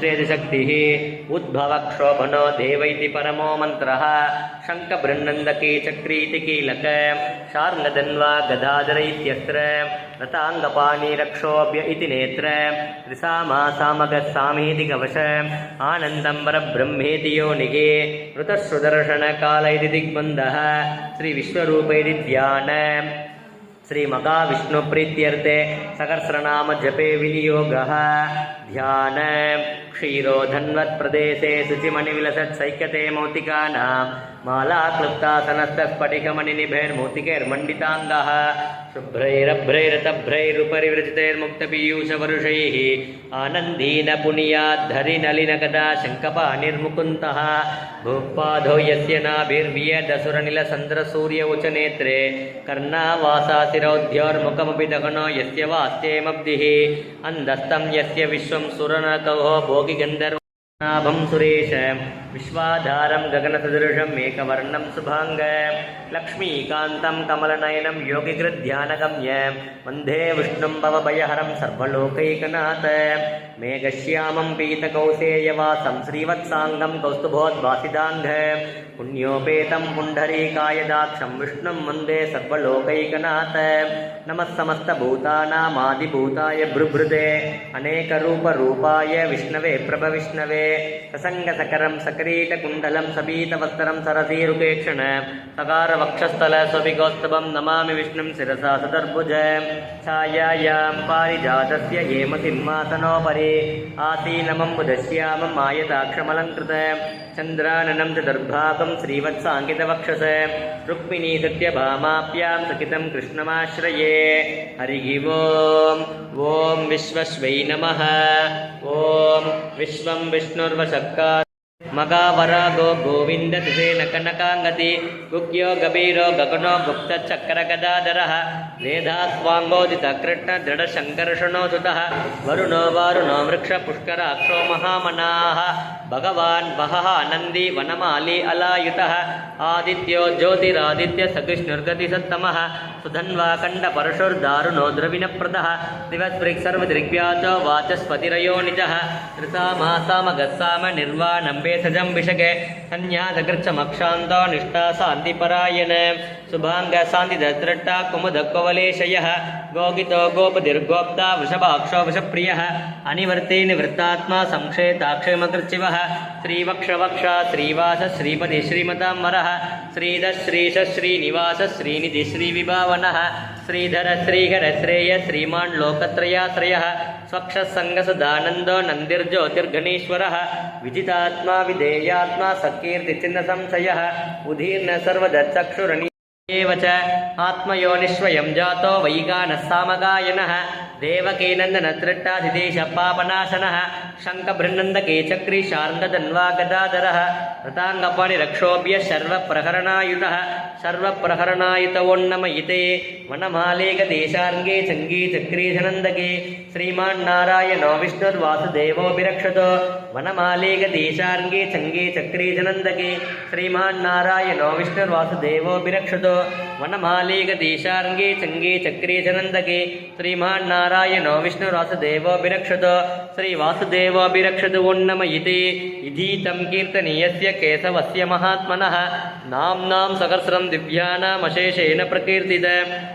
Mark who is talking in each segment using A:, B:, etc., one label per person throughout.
A: विनष्टेति शक्तिः उद्भवक्षोभनो देव इति परमो मन्त्रः। शङ्खबृन्नन्दकी चक्रीति कीलक। शार्ङ्गदन्वा गदाधर इत्यस्त्र। रताङ्गपाणिरक्षोभ्य इति नेत्र। त्रिसामासामगः सामीति कवश। आनन्दं परब्रह्मेति योनिः ऋतश्रुदर्शनकाल इति दिग्बन्धः। श्रीविश्वरूप इति ध्यान श्रीमहाविष्णुप्रीत्यर्थे सहस्रनामजपे विनियोगः। ध्यान क्षीरोधन्वत्प्रदेशे शुचिमणिविलसत्सैक्यते मौतिकानां मालाक्लुप्तासनस्तस्फटिकमणिनिभैर्मौतिकैर्मण्डिताङ्गः शुभ्रैरभ्रैरतभ्रैरुपरि विरचितैर्मुक्तपीयूषवर्षैः आनन्दीन पुनीयाद्धरिनलिनगदा शङ्कपानिर्मुकुन्तः भूपाधो यस्य नाभिर्वियदसुरनिलसन्द्रसूर्य उच नेत्रे कर्णावासाशिरौद्योर्मुखमपि दगनो यस्य वास्त्येमब्धिः अन्धस्तं यस्य विश्वं सुरनतोः भोगिगन्धर्वनाभं सुरेश विश्वाधारं गगनसदृशम् एकवर्णं शुभाङ्ग लक्ष्मीकान्तं कमलनयनं योगिकृध्यानगम्य वन्दे विष्णुं भवभयहरं सर्वलोकैकनाथ मेघश्यामं पीतकौसेयवासं श्रीवत्साङ्गं कौस्तुभोद्वासिदाङ्घ पुण्योपेतं पुण्डरीकायदाक्षं विष्णुं वन्दे सर्वलोकैकनाथ नमः समस्तभूतानामादिभूताय भृभृते अनेकरूपरूपाय विष्णवे प्रभविष्णवे ससङ्गसकरं सकरीटकुण्डलं सपीतवस्त्रं सरसीरुकेक्षण सकारवक्षस्थल स्वपिगोस्तभं नमामि विष्णुं शिरसा सदर्भुज छायायां पारिजातस्य हेमसिंहासनोपरि आसीनमम्बुदश्यामम् आयताक्षमलङ्कृत चन्द्राननं च दर्भागं श्रीवत्साङ्कितवक्षस। रुक्मिणी सत्यभामाप्यां सकितं कृष्णमाश्रये। हरिः ॐ विश्वस्वै नमः। ॐ विश्वं विष्णुर्वशक्का மகாவராகோ கோவிந்த திசே நகநகாங்கதி குக்யோ கபீரோ ககனோ குப்த சக்கர கதாதர வேதாஸ்வாங்கோதித கிருஷ்ண திருட சங்கர்ஷணோ சுத வருணோ வாருணோ மிருக்ஷ புஷ்கர அக்ஷோ மகாமனாக பகவான் பகா அனந்தி வனமாலி அலாயுத ஆதித்யோ ஜோதிராதித்ய சகிஷ்ணுர்கதி சத்தம சுதன்வா கண்ட பரஷுர்தாருணோ திரவிணப்பிரத திவஸ்பிரிக் சர்வதிரிக்வியாச்சோ வாச்சஸ்பதிரயோ நிஜ ரிசாமாசாம கசாம நிர்வாணம்பே सन्न्यासकृच्छमक्षान्तो निष्ठा शान्तिपरायण। शुभाङ्गशान्तिदद्रट्टा कुमुदक्वलेशयः गोगितो गोपतिर्गोप्ता वृषभाक्षो वृषप्रियः अनिवर्ते निवृत्तात्मा संक्षेताक्षेमकृच्छिवः श्रीवक्षवक्ष श्रीवास श्रीपति श्रीमतां वरः श्रीध श्रीश श्रीनिवास श्रीनिधि श्रीविभावनः श्रीधर श्रीहर श्रेय श्रीमान् लोकत्रयाश्रयः स्वक्षसङ्गसदानन्दो नन्दिर्ज्योतिर्गणेश्वरः विजितात्मा विधेयात्मा सकीर्तिचिन्नसंशयः उदीर्न सर्वदचक्षुरणी एव च आत्मयोनिष्वयं जातो वैगानः सामगायनः देवकीनन्दनत्रट्टाधिदेशपापनाशनः शङ्खबृन्नन्दके चक्री शार्ङ्गधन्वा गदाधरः रताङ्गपाणिरक्षोभ्य सर्वप्रहरणायुतः सर्वप्रहरणायुतवोन्नमयिते वनमालेकदेशार्ङ्गे चङ्गे चक्रीशनन्दके श्रीमान्नारायणो विष्णुर्वासुदेवोऽभिरक्षतो वनमालेकदेशार्ङ्गे चङ्गे चक्रीशनन्दके श्रीमान्नारायणो विष्णुर्वासुदेवोऽभिरक्षतो वनमालेकदेशार्ङ्गे चङ्गे चक्रीशनन्दके श्रीमान्नारायणो विष्णुर्वासुदेवोऽभिरक्षतो श्रीवासुदेवोऽभिरक्षतु उन्नमयिते इधीतं कीर्तनीयस्य केशवस्य महात्मनः नाम्नां सहस्रं दिव्यानामशेषेण प्रकीर्तित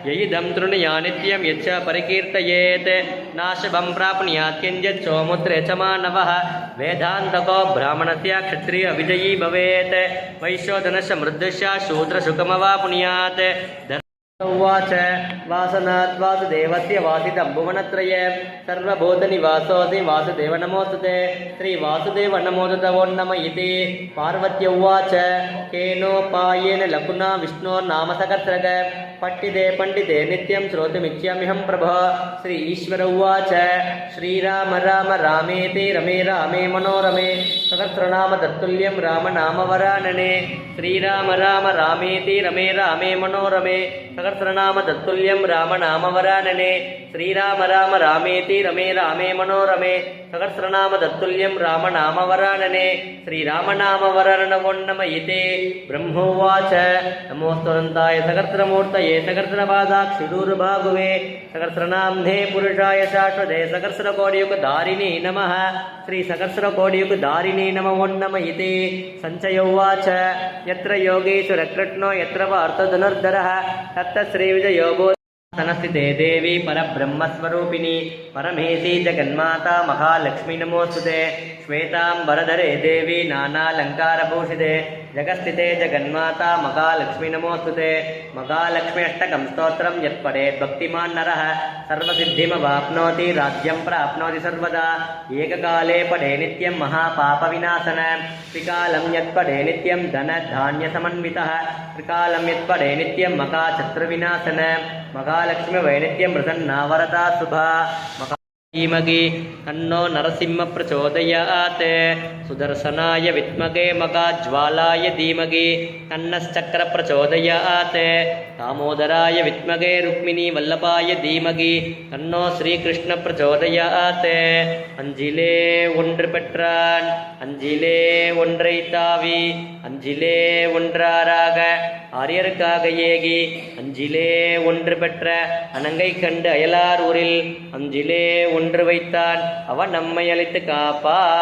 A: यैदं तृणया नित्यं यच्च परिकीर्तयेत् नाशभं प्राप्नुयात् किञ्चिच्चोमुद्रे च मानवः वेदान्तको ब्राह्मणस्य क्षत्रिय विजयी भवेत् वैश्योधनस्य मृद्दस्य शूद्रसुखमवापुनुयात् उवाच वासनात् वासुदेवस्य वासितं भुवनत्रये सर्वभूतनिवासोऽसि वासुदेव नमोऽस्तु ते श्रीवासुदेव नमोदत वो नम इति पार्वत्य उवाच केनोपायेन लघुना विष्णोर्नाम सकर्त्रग पट्टिते पण्डिते नित्यं श्रोतुमिच्छाम्यहं प्रभो श्री ईश्वर उवाच श्रीराम राम रामेति रमे रामे मनोरमे सहस्रनाम तत्तुल्यं रामनामवरानने श्रीराम राम रामेति रमे रामे मनोरमे சகசிரநாம தத்துல்யம் ராம நாமவரானனே ஸ்ரீராம ராம ராமேதி ரமே ராமே மனோரமே சகசிரநாம தத்துல்யம் ராம நாமவரானனே श्रीरामनामवरणवोन्नमयिते ब्रह्मोवाच नमोऽस्तुनन्दाय सकर्त्रमूर्तये सकर्त्रपादाक्षिडूर्भागुवे सकर्त्रनाम्ने पुरुषाय शाश्वते सकर्त्रकोडियुगधारिणी नमः श्रीसकर्त्रकोडियुगधारिणी नमवोन्नमयिते सञ्चयोवाच यत्र योगेश्वरकृष्णो यत्र वार्तधनुर्धरः தத்த ஸ்ரீவிஜ யோகோ సనస్థితే దేవి పరబ్రహ్మస్వరూపిణి. పరమేశీ జగన్మాత మహాలక్ష్మి నమోస్తుతే శ్వేతాంబరధరే దేవి నానాలంకారభూషితే. జగస్థితే జగన్మాత మహాలక్ష్మి నమోస్తుతే మహాలక్ష్మి అష్టకం స్తోత్రం యత్పడే భక్తిమాన్ నర. సర్వసిద్ధిమవాప్నోతి రాజ్యం ప్రాప్నోతి సర్వదా. ఏకకాలే పడే నిత్యం మహాపాప వినాశన త్రికాలం యత్పడే నిత్యం ధన ధాన్య సమన్విత. త్రికాలం యత్పడే నిత్యం మహాశత్రు వినాశన மகாலட்சுமி வைநித்யம் பிரசன்னா வரதா சுபா. மகா ಧೀಮಗಿ ತನ್ನೋ ನರಸಿಂಹ ಪ್ರಚೋದಯಾತ್ ಸುದರ್ಶನಾಯ ವಿತ್ಮಗೆ ಮಗ ಜ್ವಾಲಾಯ ಧೀಮಗಿ ತನ್ನಶ್ಚಕ್ರ ಪ್ರಚೋದಯಾತ್ ದಾಮೋದರಾಯ ವಿತ್ಮಗೆ ರುಕ್ಮಿಣಿ ವಲ್ಲಭಾಯ ಧೀಮಗಿ ತನ್ನೋ ಶ್ರೀಕೃಷ್ಣ ಪ್ರಚೋದಯಾತ್ ಅಂಜಿಲೇ ಒன்று பெற்றான் அஞ்சிலே ஒன்றை தாவி அஞ்சிலே ஒன்றாராக ஆரியருக்காக ஏகி அஞ்சிலே ஒன்று பெற்ற அனங்கை கண்டு அயலார் ஊரில் அஞ்சிலே ஒன்று ஒன்று வைத்தான். அவன் நம்மை அழைத்து காப்பா